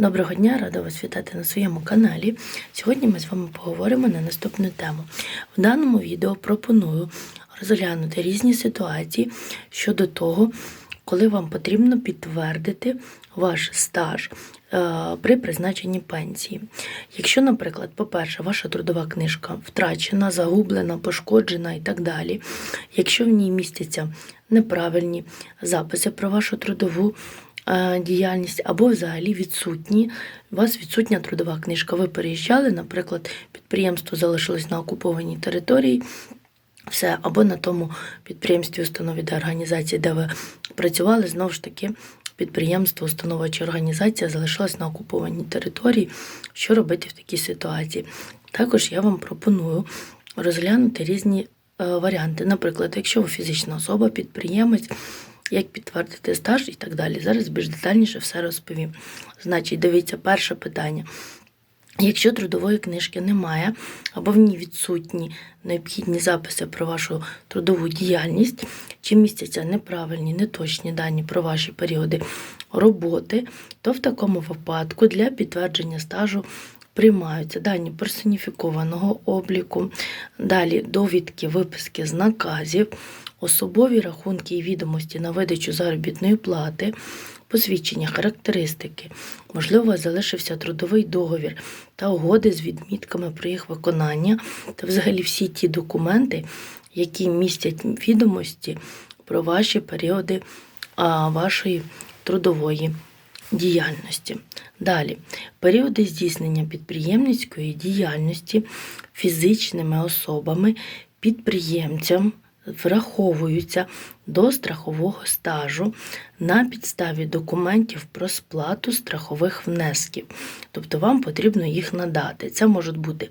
Доброго дня, рада вас вітати на своєму каналі. Сьогодні ми з вами поговоримо на наступну тему. В даному відео пропоную розглянути різні ситуації щодо того, коли вам потрібно підтвердити ваш стаж е, при призначенні пенсії. Якщо, наприклад, по-перше, ваша трудова книжка втрачена, загублена, пошкоджена і так далі, якщо в ній містяться неправильні записи про вашу трудову діяльність або взагалі відсутні, у вас відсутня трудова книжка, ви переїжджали, наприклад, підприємство залишилось на окупованій території, все, або на тому підприємстві, установі та організації, де ви працювали, знову ж таки, підприємство, установа чи організація залишилась на окупованій території. Що робити в такій ситуації? Також я вам пропоную розглянути різні е, варіанти. Наприклад, якщо ви фізична особа, підприємець, як підтвердити стаж і так далі. Зараз більш детальніше все розповім. Значить, дивіться, перше питання. Якщо трудової книжки немає, або в ній відсутні необхідні записи про вашу трудову діяльність, чи містяться неправильні, неточні дані про ваші періоди роботи, то в такому випадку для підтвердження стажу приймаються дані персоніфікованого обліку, далі довідки, виписки з наказів, особові рахунки і відомості на видачу заробітної плати, посвідчення, характеристики. Можливо, залишився трудовий договір та угоди з відмітками про їх виконання, та взагалі всі ті документи, які містять відомості про ваші періоди вашої трудової діяльності. Далі, періоди здійснення підприємницької діяльності фізичними особами, підприємцям враховуються до страхового стажу на підставі документів про сплату страхових внесків. Тобто вам потрібно їх надати. Це можуть бути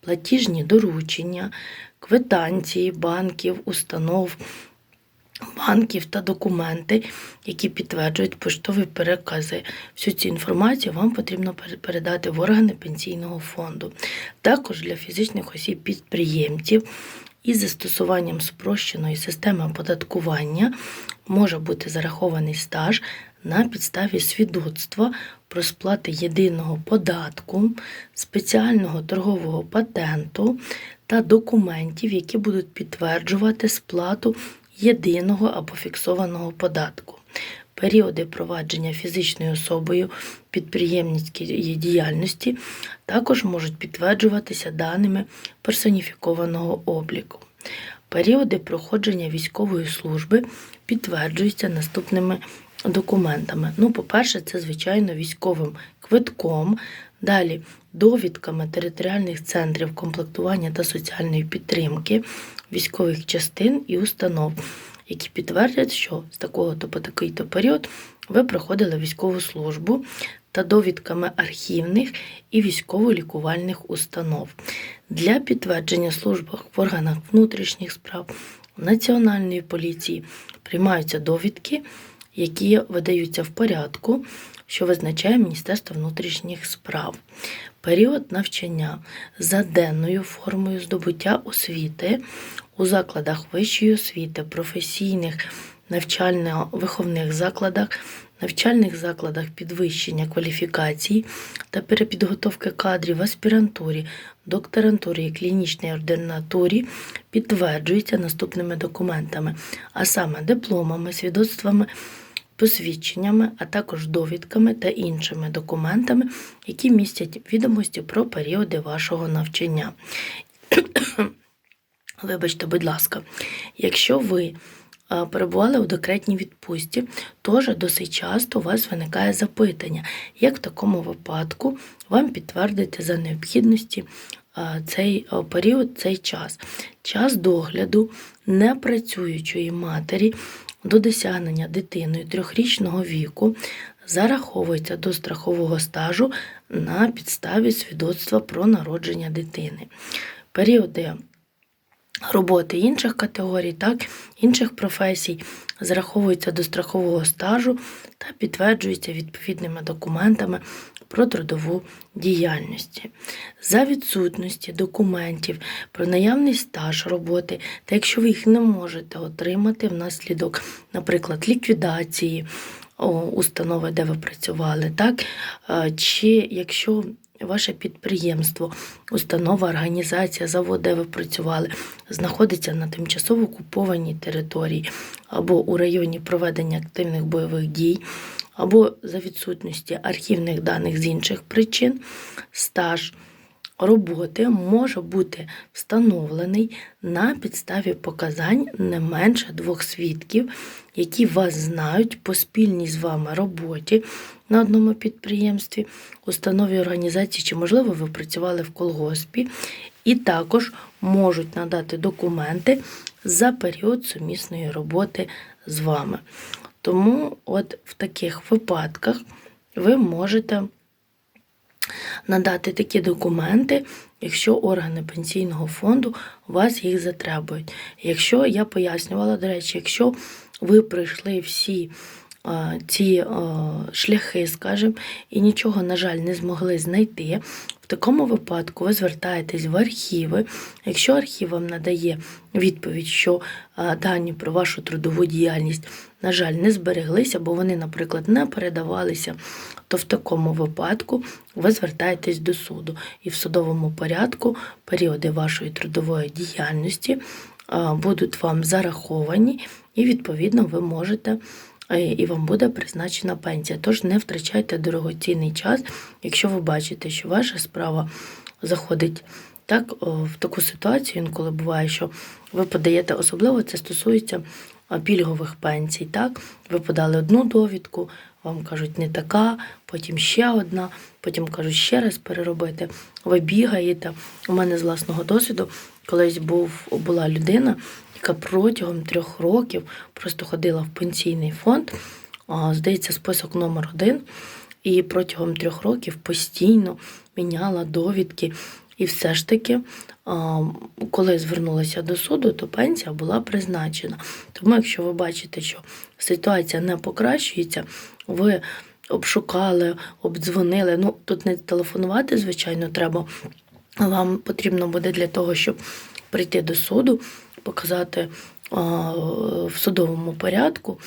платіжні доручення, квитанції банків, установ, банків та документи, які підтверджують поштові перекази. Всю цю інформацію вам потрібно передати в органи пенсійного фонду. Також для фізичних осіб підприємців із застосуванням спрощеної системи оподаткування може бути зарахований стаж на підставі свідоцтва про сплати єдиного податку, спеціального торгового патенту та документів, які будуть підтверджувати сплату єдиного або фіксованого податку. Періоди провадження фізичною особою підприємницької діяльності також можуть підтверджуватися даними персоніфікованого обліку. Періоди проходження військової служби підтверджуються наступними документами. Ну, по-перше, це, звичайно, військовим квитком, далі довідками територіальних центрів комплектування та соціальної підтримки, військових частин і установ, які підтвердять, що з такого-то по такий-то період ви проходили військову службу та довідками архівних і військово-лікувальних установ. Для підтвердження служби в органах внутрішніх справ Національної поліції приймаються довідки, які видаються в порядку, що визначає Міністерство внутрішніх справ. Період навчання за денною формою здобуття освіти у закладах вищої освіти, професійних навчально-виховних закладах, навчальних закладах підвищення кваліфікацій та перепідготовки кадрів в аспірантурі, докторантурі і клінічній ординатурі підтверджується наступними документами, а саме дипломами, свідоцтвами посвідченнями, а також довідками та іншими документами, які містять відомості про періоди вашого навчання. Вибачте, будь ласка, якщо ви перебували у декретній відпустці, теж досить часто у вас виникає запитання, як в такому випадку вам підтвердити за необхідності цей період, цей час. Час догляду непрацюючої матері до досягнення дитиною трьохрічного віку зараховується до страхового стажу на підставі свідоцтва про народження дитини. Періоди роботи інших категорій, так, інших професій зараховуються до страхового стажу та підтверджуються відповідними документами про трудову діяльність. За відсутності документів про наявний стаж роботи, та якщо ви їх не можете отримати внаслідок, наприклад, ліквідації, установи, де ви працювали, так? Чи якщо ваше підприємство, установа, організація, завод, де ви працювали, знаходиться на тимчасово окупованій території або у районі проведення активних бойових дій, або за відсутності архівних даних з інших причин, стаж роботи може бути встановлений на підставі показань не менше двох свідків, які вас знають по спільній з вами роботі на одному підприємстві, установі організації, чи, можливо, ви працювали в колгоспі, і також можуть надати документи за період сумісної роботи з вами. Тому, от в таких випадках ви можете надати такі документи, якщо органи пенсійного фонду вас їх затребують. Якщо я пояснювала, до речі, якщо ви пройшли всі ці шляхи, скажімо, і нічого, на жаль, не змогли знайти. В такому випадку ви звертаєтесь в архіви. Якщо архів вам надає відповідь, що дані про вашу трудову діяльність, на жаль, не збереглися, бо вони, наприклад, не передавалися, то в такому випадку ви звертаєтесь до суду. І в судовому порядку періоди вашої трудової діяльності будуть вам зараховані, і відповідно ви можете. І вам буде призначена пенсія. Тож не втрачайте дорогоцінний час, якщо ви бачите, що ваша справа заходить так в таку ситуацію, інколи буває, що ви подаєте, особливо це стосується пільгових пенсій. Так, ви подали одну довідку, вам кажуть, не така, потім ще одна, потім кажуть ще раз переробити. Ви бігаєте. У мене з власного досвіду колись був була людина, яка протягом трьох років просто ходила в пенсійний фонд. Здається, список номер один. І протягом трьох років постійно міняла довідки. І все ж таки, коли звернулася до суду, то пенсія була призначена. Тому, якщо ви бачите, що ситуація не покращується, ви обшукали, обдзвонили. Ну, тут не телефонувати, звичайно, треба. Вам потрібно буде для того, щоб прийти до суду, показати в судовому порядку,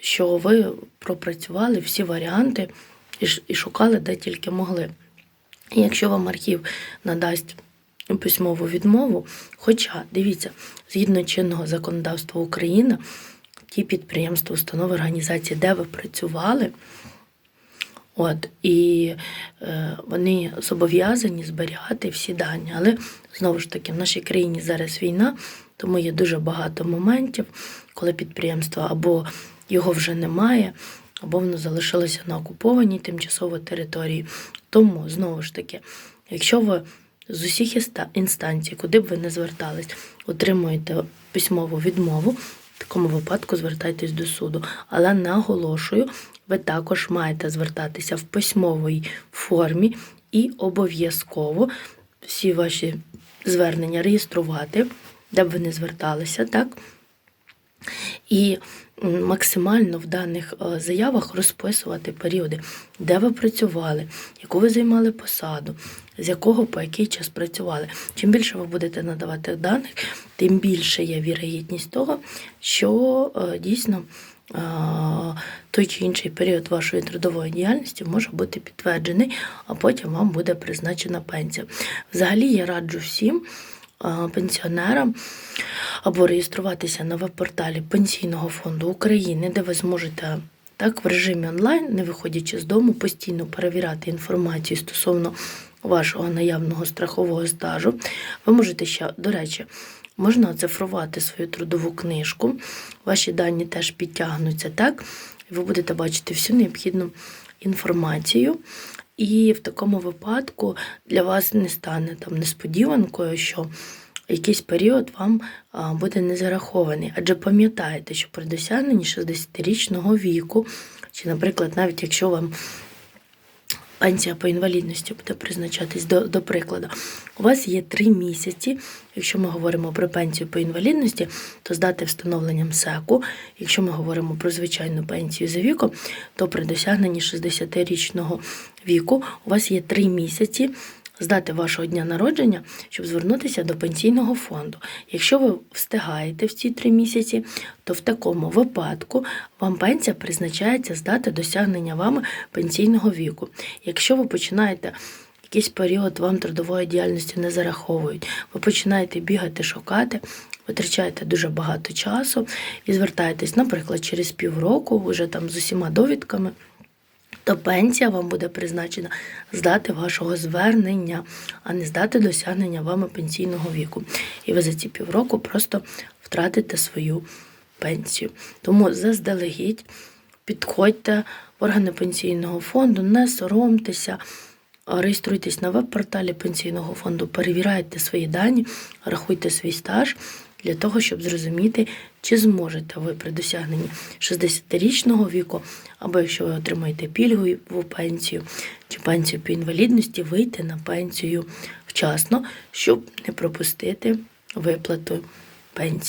що ви пропрацювали всі варіанти і шукали де тільки могли. Якщо вам архів надасть письмову відмову, хоча дивіться, згідно чинного законодавства України, ті підприємства, установи, організації, де ви працювали, От, і е, вони зобов'язані зберігати всі дані. Але знову ж таки, в нашій країні зараз війна, тому є дуже багато моментів, коли підприємство або його вже немає, або воно залишилося на окупованій тимчасово території. Тому, знову ж таки, якщо ви з усіх інстанцій, куди б ви не звертались, отримуєте письмову відмову, в такому випадку звертайтесь до суду. Але наголошую, ви також маєте звертатися в письмовій формі і обов'язково всі ваші звернення реєструвати, де б ви не зверталися, так? І максимально в даних е, заявах розписувати періоди, де ви працювали, яку ви займали посаду, з якого по який час працювали. Чим більше ви будете надавати даних, тим більше є вірогідність того, що е, дійсно е, той чи інший період вашої трудової діяльності може бути підтверджений, а потім вам буде призначена пенсія. Взагалі я раджу всім пенсіонерам або реєструватися на веб-порталі Пенсійного фонду України, де ви зможете так в режимі онлайн, не виходячи з дому, постійно перевіряти інформацію стосовно вашого наявного страхового стажу. Ви можете ще, до речі, можна оцифрувати свою трудову книжку. Ваші дані теж підтягнуться, так? Ви будете бачити всю необхідну інформацію. І в такому випадку для вас не стане там несподіванкою, що якийсь період вам буде не зарахований. Адже пам'ятаєте, що при досягненні 60-річного віку, чи, наприклад, навіть якщо вам пенсія по інвалідності буде призначатись до, до прикладу, у вас є три місяці. Якщо ми говоримо про пенсію по інвалідності, то з дати встановлення МСЕКу. Якщо ми говоримо про звичайну пенсію за віком, то при досягненні 60-річного віку у вас є три місяці з дати вашого дня народження, щоб звернутися до пенсійного фонду. Якщо ви встигаєте в ці три місяці, то в такому випадку вам пенсія призначається з дати досягнення вами пенсійного віку. Якщо ви починаєте якийсь період вам трудової діяльності не зараховують, ви починаєте бігати, шукати, витрачаєте дуже багато часу і звертаєтесь, наприклад, через півроку, вже там з усіма довідками то пенсія вам буде призначена з дати вашого звернення, а не з дати досягнення вами пенсійного віку. І ви за ці півроку просто втратите свою пенсію. Тому заздалегідь підходьте в органи пенсійного фонду, не соромтеся. Реєструйтесь на веб-порталі пенсійного фонду, перевіряйте свої дані, рахуйте свій стаж для того, щоб зрозуміти, чи зможете ви при досягненні 60-річного віку, або якщо ви отримаєте пільгову пенсію чи пенсію по інвалідності, вийти на пенсію вчасно, щоб не пропустити виплату пенсії.